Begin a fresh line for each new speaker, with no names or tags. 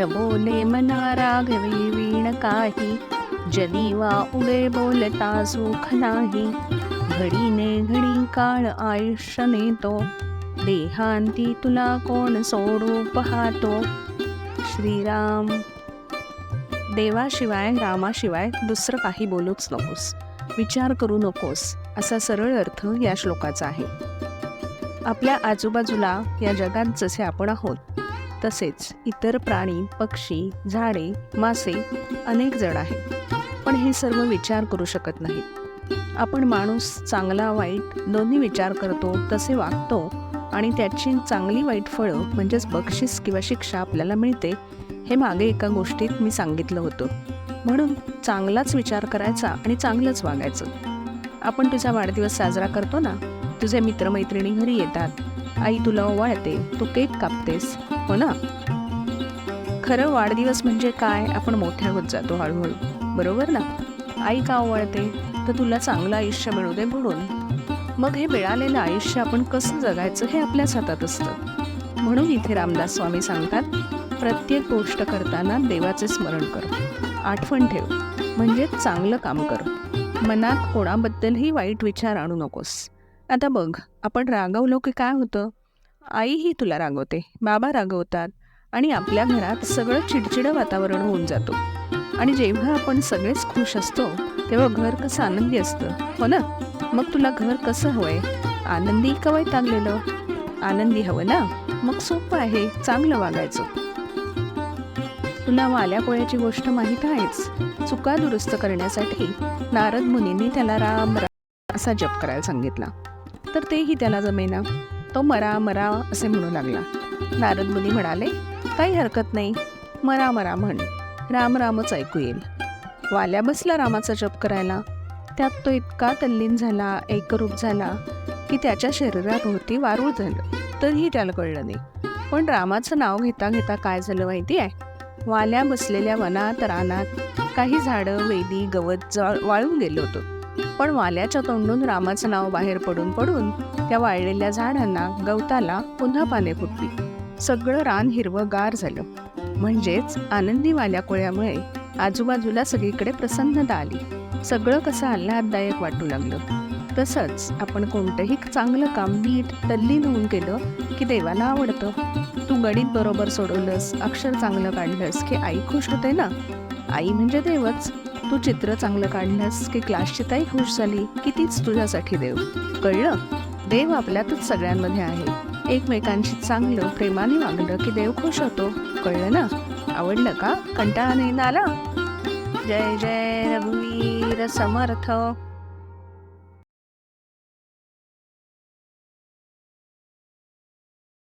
न बोले मना राघवे वीण काही. जनीवा उडे बोलता सुख नाही. घडीने घडी काळ आयुष्य नेतो. देहांती तुला कोण सोडू पाहतो श्रीराम. देवाशिवाय रामाशिवाय दुसरं काही बोलूच नकोस. विचार करू नकोस. असा सरळ अर्थ या श्लोकाचा आहे. आपल्या आजूबाजूला या जगात जसे आपण आहोत तसेच इतर प्राणी पक्षी झाडे मासे अनेक जण आहेत. पण हे सर्व विचार करू शकत नाहीत. आपण माणूस चांगला वाईट दोन्ही विचार करतो तसे वागतो आणि त्याची चांगली वाईट फळं म्हणजेच बक्षीस किंवा शिक्षा आपल्याला मिळते हे मागे एका गोष्टीत मी सांगितलं होतं. म्हणून चांगलाच विचार करायचा आणि चांगलंच वागायचं. आपण तुझा वाढदिवस साजरा करतो ना? तुझे मित्रमैत्रिणी घरी येतात. आई तुला ओवाळते तू केक कापतेस. हो ना. खरं वाढदिवस म्हणजे काय? आपण मोठ्या होत जातो हळूहळू. बरोबर ना? आई का ओवाळते? तर तुला चांगलं आयुष्य मिळू दे म्हणून. मग हे मिळालेलं आयुष्य आपण कसं जगायचं हे आपल्याच हातात असतं. म्हणून इथे रामदास स्वामी सांगतात प्रत्येक गोष्ट करताना देवाचे स्मरण कर. आठवण ठेव. म्हणजे चांगलं काम कर. मनात कोणाबद्दलही वाईट विचार आणू नकोस. आता बघ आपण रागवलो की काय होतं? आईही तुला रागवते. बाबा रागवतात आणि आपल्या घरात सगळं चिडचिडं वातावरण होऊन जातो. आणि जेव्हा आपण सगळेच खुश असतो तेव्हा घर कसं आनंदी असतं हो ना? मग तुला घर कसं हवंय? आनंदी का वैतागलेलं? आनंदी हवं ना? मग सोपं आहे चांगलं वागायचं. तुला वाल्या पोळ्याची गोष्ट माहीत आहेच. चुका दुरुस्त करण्यासाठी नारद मुनींनी त्याला राम राम असा जप करायला सांगितला. तर तेही त्याला जमेना. तो मरा मरा असे म्हणू लागला. नारद मुनी म्हणाले काही हरकत नाही. मरा मरा म्हण. राम रामच ऐकू येईल. वाल्या बसला रामाचा जप करायला. त्यात तो इतका तल्लीन झाला एकरूप झाला की त्याच्या शरीराभोवती वारूळ झालं तरीही त्याला कळलं नाही. पण रामाचं नाव घेता घेता काय झालं माहिती आहे? वाल्या बसलेल्या वनात रानात काही झाडं वेली गवत जळ वाळून गेलं होतं. पण वाल्याच्या तोंडून रामाचं नाव बाहेर पडून पडून त्या वाळलेल्या झाडांना गवताला पुन्हा पाने फुटली. सगळं रान हिरवं गार झालं. म्हणजेच आनंदी वाल्या कोळ्यामुळे आजूबाजूला सगळीकडे प्रसन्नता आली. सगळं कसं आल्हाददायक वाटू लागलं. तसंच आपण कोणतंही चांगलं काम नीट तल्लीन होऊन केलं की देवाला आवडतं. तू गणित बरोबर सोडवलंस अक्षर चांगलं काढलंस की आई खुश होते ना? आई म्हणजे देवच. तू चित्र चांगलं काढलंस की क्लासची ताई खुश झाली की तीच तुझ्यासाठी देव? कळलं? देव आपल्यातच सगळ्यांमध्ये आहे. एकमेकांशी चांगलं प्रेमाने वागलं की देव खुश होतो. कळलं ना? आवडलं का? कंटाळा नाही ना आला? जय जय रघुवीर समर्थ.